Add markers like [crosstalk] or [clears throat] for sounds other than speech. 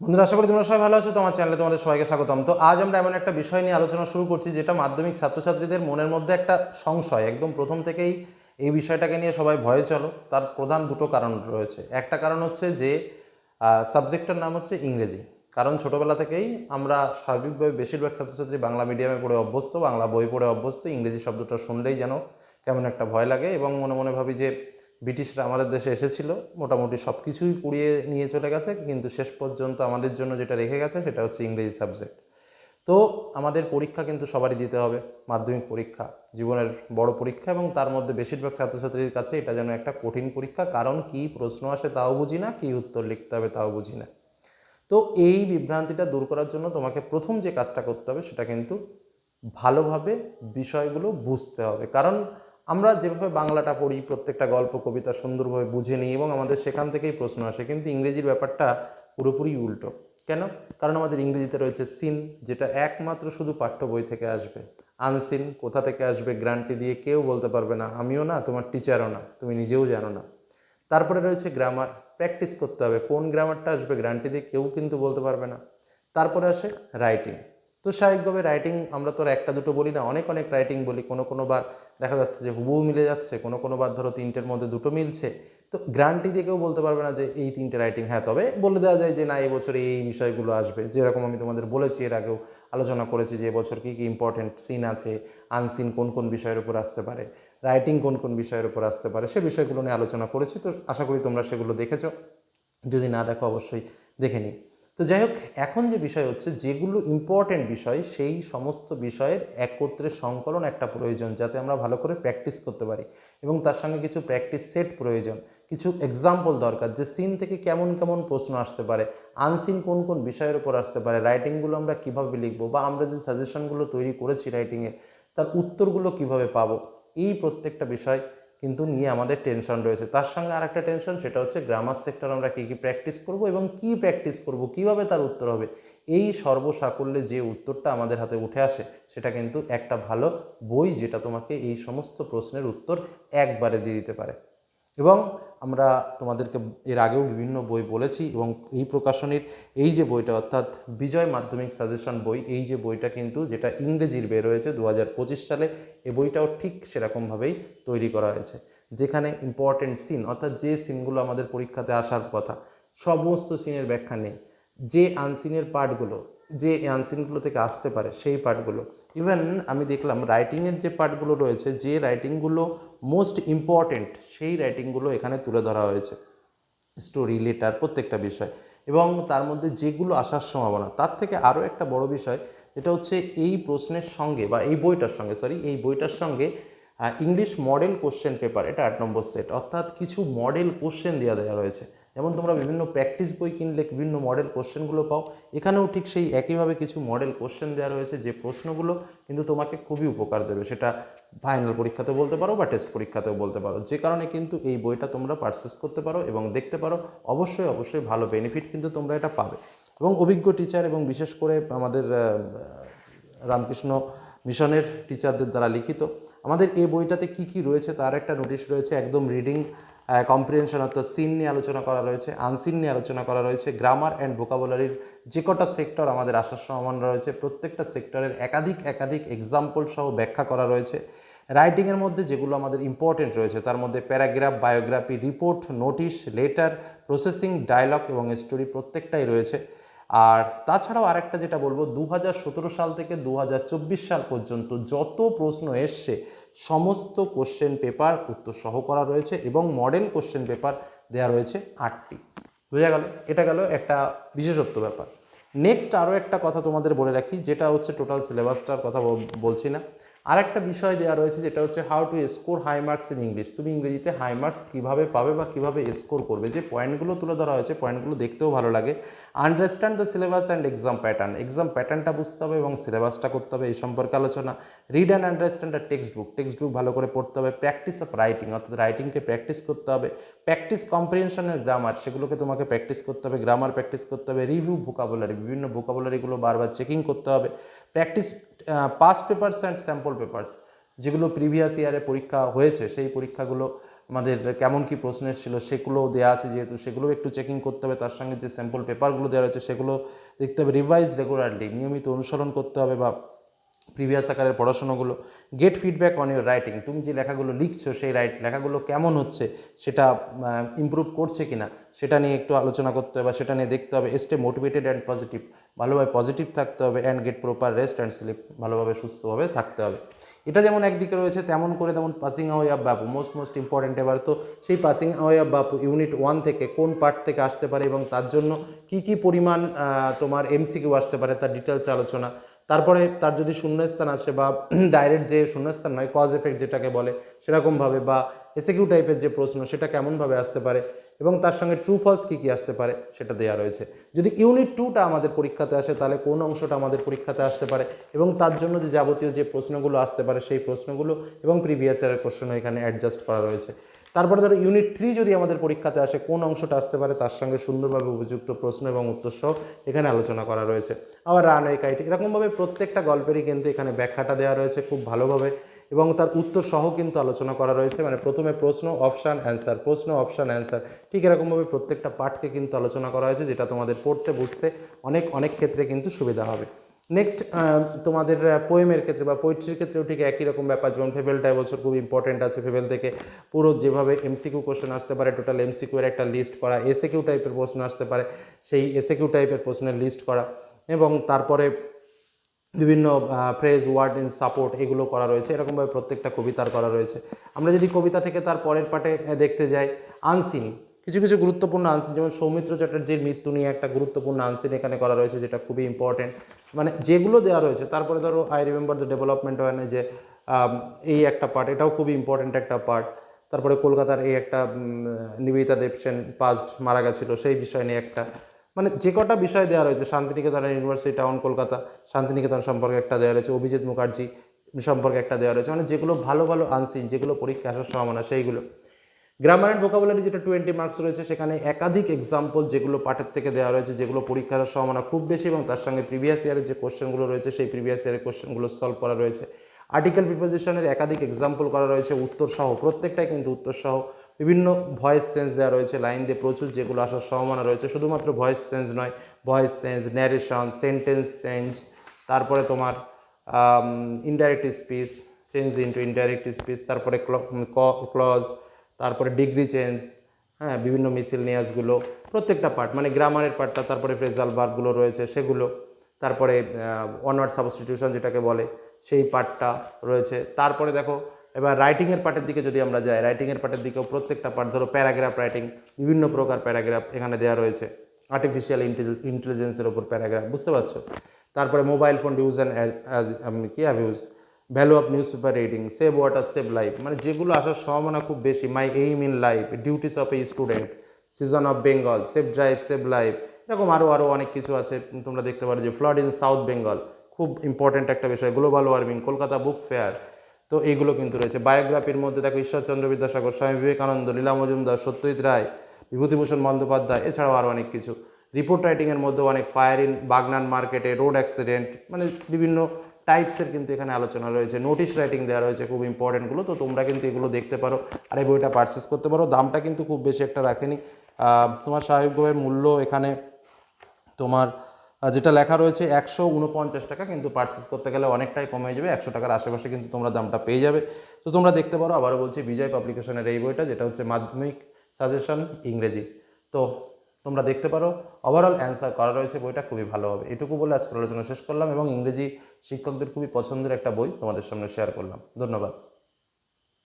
বন্ধুরা, আশা করি তোমরা সবাই ভালো আছো তোমার চ্যানেলে তোমাদের সবাইকে স্বাগতম। তো আজ আমরা এমন একটা বিষয় নিয়ে আলোচনা শুরু করছি, যেটা মাধ্যমিক ছাত্রছাত্রীদের মনের মধ্যে একটা সংশয়। একদম প্রথম থেকেই এই বিষয়টাকে নিয়ে সবাই ভয়ে চলো, তার প্রধান দুটো কারণ রয়েছে। একটা কারণ হচ্ছে যে সাবজেক্টটার নাম হচ্ছে ইংরেজি। কারণ ছোটোবেলা থেকেই আমরা স্বাভাবিকভাবে বেশিরভাগ ছাত্রছাত্রী বাংলা মিডিয়ামে পড়ে অভ্যস্ত, বাংলা বই পড়ে অভ্যস্ত, ইংরেজি শব্দটা শুনলেই যেন কেমন একটা ভয় লাগে এবং মনে মনে ভাবি যে ব্রিটিশরা আমাদের দেশে এসেছিল, মোটামুটি সব কিছুই পুড়িয়ে নিয়ে চলে গেছে, কিন্তু শেষ পর্যন্ত আমাদের জন্য যেটা রেখে গেছে সেটা হচ্ছে ইংরেজি সাবজেক্ট। তো আমাদের পরীক্ষা কিন্তু সবারই দিতে হবে, মাধ্যমিক পরীক্ষা, জীবনের বড় পরীক্ষা এবং তার মধ্যে বেশিরভাগ ছাত্রছাত্রীর কাছে এটা যেন একটা কঠিন পরীক্ষা, কারণ কি প্রশ্ন আসে তাও বুঝি না, কী উত্তর লিখতে হবে তাও বুঝি না। তো এই বিভ্রান্তিটা দূর করার জন্য তোমাকে প্রথম যে কাজটা করতে হবে সেটা কিন্তু ভালোভাবে বিষয়গুলো বুঝতে হবে, কারণ আমরা যেভাবে বাংলাটা পড়ি, প্রত্যেকটা গল্প, কবিতা সুন্দরভাবে বুঝে নিই এবং আমাদের সেখান থেকেই প্রশ্ন আসে। কিন্তু ইংরেজির ব্যাপারটা পুরোপুরি উল্টো। কেন? কারণ আমাদের ইংরেজিতে রয়েছে সিন যেটা একমাত্র শুধু পাঠ্য বই থেকে আসবে। আনসিন কোথা থেকে আসবে, গ্রান্টি দিয়ে কেউ বলতে পারবে না, আমিও না, তোমার টিচারও না, তুমি নিজেও জানো না। তারপরে রয়েছে গ্রামার প্র্যাকটিস করতে হবে। কোন গ্রামারটা আসবে, গ্রান্টি দিয়ে কেউ কিন্তু বলতে পারবে না। তারপরে আসে রাইটিং তো স্বাভাবিকভাবে রাইটিং আমরা তো একটা, দুটো বলি না, অনেক অনেক রাইটিং বলি। কোনো কোনো বার দেখা যাচ্ছে যে হুবহু মিলে যাচ্ছে, কোনো কোনো বার ধরো তিনটের মধ্যে দুটো মিলছে। তো গ্রান্টি দিয়ে কেউ বলতে পারবে না যে এই তিনটে রাইটিং হ্যাঁ তবে বলে দেওয়া যায় যে না এই বছরে এই বিষয়গুলো আসবে। যেরকম আমি তোমাদের বলেছি, এর আগেও আলোচনা করেছি যে এবছর কী কী ইম্পর্টেন্ট সিন আছে আনসিন কোন কোন বিষয়ের উপর আসতে পারে রাইটিং কোন কোন বিষয়ের উপর আসতে পারে, সে বিষয়গুলো নিয়ে আলোচনা করেছি। তো আশা করি তোমরা সেগুলো দেখেছ। যদি না দেখো, অবশ্যই দেখে নিই তো যাই হোক, এখন যে বিষয় হচ্ছে, যেগুলো ইম্পর্টেন্ট বিষয়, সেই সমস্ত বিষয়ের একত্রে সংকলন একটা প্রয়োজন, যাতে আমরা ভালো করে প্র্যাকটিস করতে পারি। এবং তার সঙ্গে কিছু প্র্যাকটিস সেট প্রয়োজন। কিছু এক্সাম্পল দরকার, যে সিন থেকে কেমন কেমন প্রশ্ন আসতে পারে আনসিন কোন কোন বিষয়ের উপর আসতে পারে রাইটিংগুলো আমরা কীভাবে লিখব, বা আমরা যে সাজেশনগুলো তৈরি করেছি রাইটিংয়ে তার উত্তরগুলো কীভাবে পাবো, এই প্রত্যেকটা বিষয় কিন্তু নিয়ে আমাদের টেনশন রয়েছে। তার সঙ্গে আর একটা টেনশন সেটা হচ্ছে গ্রামার সেক্টর আমরা কী কী প্র্যাকটিস করব এবং কি প্র্যাকটিস করব, কীভাবে তার উত্তর হবে? এই সর্বসাকুল্যে যে উত্তরটা আমাদের হাতে উঠে আসে, সেটা কিন্তু একটা ভালো বই যেটা তোমাকে এই সমস্ত প্রশ্নের উত্তর একবারে দিয়ে দিতে পারে। এবং আমরা তোমাদেরকে এর আগেও বিভিন্ন বই বলেছি এবং এই প্রকাশনীর এই যে বইটা, অর্থাৎ বিজয় মাধ্যমিক সাজেশন বই, এই যে বইটা কিন্তু যেটা ইংরেজির বের হয়েছে দু হাজার পঁচিশ সালে এই বইটাও ঠিক সেরকমভাবেই তৈরি করা হয়েছে। যেখানে ইম্পর্টেন্ট সিন অর্থাৎ যে সিনগুলো আমাদের পরীক্ষাতে আসার কথা, সমস্ত সিনের ব্যাখ্যা নেই। যে আনসিনের পার্টগুলো যে আনসিনগুলো থেকে আসতে পারে, সেই পার্টগুলো। ইভেন আমি দেখলাম রাইটিংয়ের যে পার্টগুলো রয়েছে, যে রাইটিংগুলো মোস্ট ইম্পর্টেন্ট সেই রাইটিংগুলো এখানে তুলে ধরা হয়েছে। স্টোরি লেটার প্রত্যেকটা বিষয়। এবং তার মধ্যে যেগুলো আসার সম্ভাবনা, তার থেকে আরও একটা বড় বিষয়, যেটা হচ্ছে এই প্রশ্নের সঙ্গে বা এই বইটার সঙ্গে সরি এই বইটার সঙ্গে ইংলিশ মডেল কোশ্চেন পেপার এটা আট নম্বর সেট অর্থাৎ কিছু মডেল কোশ্চেন দেওয়া দেওয়া রয়েছে। যেমন তোমরা বিভিন্ন প্র্যাকটিস বই কিনলে, বিভিন্ন মডেল কোশ্চেনগুলো পাও, এখানেও ঠিক সেই একইভাবে কিছু মডেল কোশ্চেন দেওয়া রয়েছে যে প্রশ্নগুলো কিন্তু তোমাকে খুবই উপকার দেবে। সেটা ফাইনাল পরীক্ষাতেও বলতে পারো বা টেস্ট পরীক্ষাতেও বলতে পারো। যে কারণে কিন্তু এই বইটা তোমরা পারচেস করতে পারো এবং দেখতে পারো, অবশ্যই অবশ্যই ভালো বেনিফিট কিন্তু তোমরা এটা পাবে। এবং অভিজ্ঞ টিচার এবং বিশেষ করে আমাদের রামকৃষ্ণ মিশনের টিচারদের দ্বারা লিখিত, আমাদের এই বইটাতে কি কি রয়েছে তার একটা নোটিশ রয়েছে, একদম রিডিং কম্প্রিহেনশন অর্থাৎ সিন নিয়ে আলোচনা করা রয়েছে আনসিন নিয়ে আলোচনা করা রয়েছে গ্রামার অ্যান্ড ভোকাবুলারির যে কটা সেক্টর আমাদের আসার সম্ভাবনা রয়েছে, প্রত্যেকটা সেক্টরের একাধিক একাধিক এক্সাম্পল সহ ব্যাখ্যা করা রয়েছে। রাইটিংয়ের মধ্যে যেগুলো আমাদের ইম্পর্টেন্ট রয়েছে, তার মধ্যে paragraph biography report notice letter processing dialogue এবং স্টোরি প্রত্যেকটাই রয়েছে। আর তাছাড়াও আরেকটা যেটা বলব দু হাজার সতেরো সাল থেকে দু হাজার চব্বিশ সাল পর্যন্ত যত প্রশ্ন এসছে সমস্ত কোশ্চেন পেপার উত্তর সহ করা রয়েছে এবং মডেল কোশ্চেন পেপার দেওয়া রয়েছে আটটি। বোঝা গেল? এটা গেল একটা বিশেষত্ব ব্যাপার। নেক্সট আরও একটা কথা তোমাদের বলে রাখি, যেটা হচ্ছে টোটাল সিলেবাসটার কথা বলছি না। আর একটা বিষয় দেওয়া রয়েছে যেটা হচ্ছে how to score high marks in English তুমি ইংরেজিতে হাই মার্কস কীভাবে পাবে বা কীভাবে স্কোর করবে? যে পয়েন্টগুলো তুলে ধরা হয়েছে পয়েন্টগুলো দেখতেও ভালো লাগে। Understand the syllabus and exam pattern exam প্যাটার্নটা বুঝতে হবে এবং সিলেবাসটা করতে হবে এই সম্পর্কে আলোচনা। Read and understand the textbook textbook ভালো করে পড়তে হবে। প্র্যাকটিস অফ রাইটিং অর্থাৎ রাইটিংকে প্র্যাকটিস করতে হবে। প্র্যাকটিস কম্প্রিহেনশনের গ্রামার সেগুলোকে তোমাকে প্র্যাকটিস করতে হবে। গ্রামার প্র্যাকটিস করতে হবে। রিভিউ ভোকাবুলারি বিভিন্ন ভোকাবুলারিগুলো বারবার চেকিং করতে হবে। Practise past papers and sample papers যেগুলো প্রিভিয়াস ইয়ারে পরীক্ষা হয়েছে, সেই পরীক্ষাগুলো আমাদের কেমন কি প্রশ্নের ছিল সেগুলো দেওয়া আছে যেহেতু, সেগুলো একটু চেকিং করতে হবে, তার সঙ্গে যে স্যাম্পল পেপারগুলো দেওয়া রয়েছে, সেগুলো দেখতে হবে রিভাইজ রেগুলারলি নিয়মিত অনুসরণ করতে হবে বা প্রিভিয়াস আকারের পড়াশোনাগুলো get feedback on your writing তুমি যে লেখাগুলো লিখছো, সেই রাইট লেখাগুলো কেমন হচ্ছে, সেটা ইমপ্রুভ করছে কিনা, সেটা নিয়ে একটু আলোচনা করতে হবে বা সেটা নিয়ে দেখতে হবে স্টে মোটিভেটেড অ্যান্ড পজিটিভ ভালোভাবে পজিটিভ থাকতে হবে and get proper rest and sleep ভালোভাবে সুস্থভাবে থাকতে হবে। এটা যেমন একদিকে রয়েছে, তেমন করে তেমন passing away of Bapu most most important এবার তো সেই passing away of Bapu unit one থেকে কোন পার্ট থেকে আসতে পারে এবং তার জন্য কি কি পরিমাণ তোমার এমসিকিউ আসতে পারে, তার ডিটেলস আলোচনা তারপরে তার যদি শূন্যস্থান আসে বা [clears throat] ডাইরেক্ট যে শূন্যস্থান নয় কজ এফেক্ট যেটাকে বলে, সেরকমভাবে বা এসিকিউ টাইপের যে প্রশ্ন, সেটা কেমনভাবে আসতে পারে এবং তার সঙ্গে ট্রু ফলস কী কী আসতে পারে, সেটা দেওয়া রয়েছে। যদি ইউনিট টুটা আমাদের পরীক্ষাতে আসে, তাহলে কোন অংশটা আমাদের পরীক্ষাতে আসতে পারে এবং তার জন্য যে যাবতীয় যে প্রশ্নগুলো আসতে পারে, সেই প্রশ্নগুলো এবং প্রিভিয়াস ইয়ারের কোশ্চেনও এখানে অ্যাডজাস্ট করা রয়েছে। তারপরে ধরো ইউনিট থ্রি যদি আমাদের পরীক্ষাতে আসে, কোন অংশটা আসতে পারে তার সঙ্গে সুন্দরভাবে উপযুক্ত প্রশ্ন এবং উত্তর সহ এখানে আলোচনা করা রয়েছে। আবার রান রানওয়ে কাইট এরকমভাবে প্রত্যেকটা গল্পেরই কিন্তু এখানে ব্যাখ্যাটা দেওয়া রয়েছে খুব ভালোভাবে এবং তার উত্তর সহ কিন্তু আলোচনা করা রয়েছে। মানে প্রথমে প্রশ্ন অপশান অ্যান্সার প্রশ্ন অপশান অ্যান্সার ঠিক এরকমভাবে প্রত্যেকটা পার্টকে কিন্তু আলোচনা করা হয়েছে, যেটা তোমাদের পড়তে, বুঝতে অনেক অনেক ক্ষেত্রে কিন্তু সুবিধা হবে। নেক্সট তোমাদের পোয়েমের ক্ষেত্রে বা পোয়েট্রির ক্ষেত্রেও ঠিক একই রকম ব্যাপার। যেমন ফেভেলটা এবছর খুব ইম্পর্টেন্ট আছে। ফেভেল থেকে পুরো যেভাবে এমসিকিউ কোশ্চেন আসতে পারে টোটাল এমসিকিউ এর একটা লিস্ট করা এসে কিউ টাইপের প্রশ্ন আসতে পারে, সেই এসে কিউ টাইপের প্রশ্নের লিস্ট করা এবং তারপরে বিভিন্ন ফ্রেজ ওয়ার্ড ইন সাপোর্ট এগুলো করা রয়েছে। এরকমভাবে প্রত্যেকটা কবিতার করা রয়েছে। আমরা যদি কবিতা থেকে তার পরের পাটে দেখতে যাই আনসিন কিছু কিছু গুরুত্বপূর্ণ আনসিন যেমন সৌমিত্র চ্যাটার্জির মৃত্যু নিয়ে একটা গুরুত্বপূর্ণ আনসিন এখানে করা রয়েছে, যেটা খুবই ইম্পর্টেন্ট মানে যেগুলো দেওয়া রয়েছে, তারপরে ধরো আই রিমেম্বার দ্য ডেভেলপমেন্ট হয় যে এই একটা পার্ট এটাও খুবই ইম্পর্টেন্ট একটা পার্ট তারপরে কলকাতার এই একটা নিবেদিতা দেবসেন পাস্ট মারা গেছিল, সেই বিষয় নিয়ে একটা। মানে যে কটা বিষয় দেওয়া রয়েছে, শান্তিনিকেতনের ইউনিভার্সিটি টাউন কলকাতা, শান্তিনিকেতন সম্পর্কে একটা দেওয়া রয়েছে, অভিজিৎ মুখার্জি সম্পর্কে একটা দেওয়া রয়েছে মানে যেগুলো ভালো ভালো আনসিন যেগুলো পরীক্ষা আসার সম্ভাবনা, সেইগুলো। গ্রামার অ্যান্ড ভোকাবুলারি যেটা টোয়েন্টি মার্কস রয়েছে, সেখানে একাধিক এক্সাম্পল যেগুলো পাঠের থেকে দেওয়া রয়েছে, যেগুলো পরীক্ষার সম্ভাবনা খুব বেশি এবং তার সঙ্গে প্রিভিয়াস ইয়ারের যে কোশ্চেনগুলো রয়েছে, সেই প্রিভিয়াস ইয়ারের কোশ্চেনগুলো সলভ করা রয়েছে। আর্টিকেল প্রিপোজিশনের একাধিক এক্সাম্পল করা রয়েছে, উত্তর সহ, প্রত্যেকটাই কিন্তু উত্তর সহ। বিভিন্ন ভয়েস সেন্স দেওয়া রয়েছে লাইন দিয়ে প্রচুর যেগুলো আসার সম্ভাবনা রয়েছে, শুধুমাত্র ভয়েস সেন্স নয় voice sense narration sentence change তারপরে তোমার indirect speech change into indirect speech তারপরে ক্লজ তারপরে ডিগ্রি চেঞ্জ হ্যাঁ বিভিন্ন মিছিল নিয়াসগুলো প্রত্যেকটা পার্ট মানে গ্রামারের পার্টটা তারপরে ফ্রেজাল বার্বগুলো রয়েছে, সেগুলো, তারপরে ওয়ানওয়ার্ড সাবস্টিটিউশন যেটাকে বলে, সেই পার্টটা রয়েছে। তারপরে দেখো, এবার রাইটিংয়ের পার্টের দিকে যদি আমরা যাই রাইটিংয়ের পার্টের দিকেও প্রত্যেকটা পার্ট ধরো প্যারাগ্রাফ রাইটিং বিভিন্ন প্রকার প্যারাগ্রাফ এখানে দেওয়া রয়েছে। আর্টিফিশিয়াল ইন্টেলিজেন্সের ওপর প্যারাগ্রাফ বুঝতে পারছ? তারপরে mobile phone use and as কি abuse value of newspaper reading save water save life মানে যেগুলো আসার সম্ভাবনা খুব বেশি my aim in life duties of a student season of Bengal safe drive save life এরকম আরও আরও অনেক কিছু আছে, তোমরা দেখতে পারো যে ফ্লাড ইন সাউথ বেঙ্গল খুব ইম্পর্ট্যান্ট একটা বিষয় global warming Kolkata book fair তো এইগুলো কিন্তু রয়েছে। বায়োগ্রাফির মধ্যে দেখো ঈশ্বরচন্দ্র বিদ্যাসাগর, স্বামী বিবেকানন্দ, লীলা মজুমদার, সত্যজিৎ রায়, বিভূতিভূষণ বন্দ্যোপাধ্যায়, এছাড়াও আরও অনেক কিছু। রিপোর্ট রাইটিংয়ের মধ্যে অনেক ফায়ার ইন বাগনান মার্কেটে রোড অ্যাক্সিডেন্ট মানে বিভিন্ন টাইপসের কিন্তু এখানে আলোচনা রয়েছে। নোটিশ রাইটিং দেওয়া রয়েছে খুব ইম্পর্টেন্টগুলো তো তোমরা কিন্তু এগুলো দেখতে পারো আর এই বইটা পারচেস করতে পারো। দামটা কিন্তু খুব বেশি একটা রাখেনি। তোমার স্বাভাবিকভাবে মূল্য এখানে তোমার যেটা লেখা রয়েছে, একশো উনপঞ্চাশ টাকা কিন্তু পারচেস করতে গেলে অনেকটাই কমে যাবে। একশো টাকার আশেপাশে কিন্তু তোমরা দামটা পেয়ে যাবে। তো তোমরা দেখতে পারো, আবারও বলছি, বিজয় পাবলিকেশনের এই বইটা, যেটা হচ্ছে মাধ্যমিক সাজেশন ইংরেজি। তো তোমরা দেখতে পারো ওভারঅল অ্যান্সার করা রয়েছে, বইটা খুবই ভালো হবে। এটুকু বলে আজকের আলোচনা শেষ করলাম এবং ইংরেজি শিক্ষকদের খুবই পছন্দের একটা বই তোমাদের সামনে শেয়ার করলাম। ধন্যবাদ।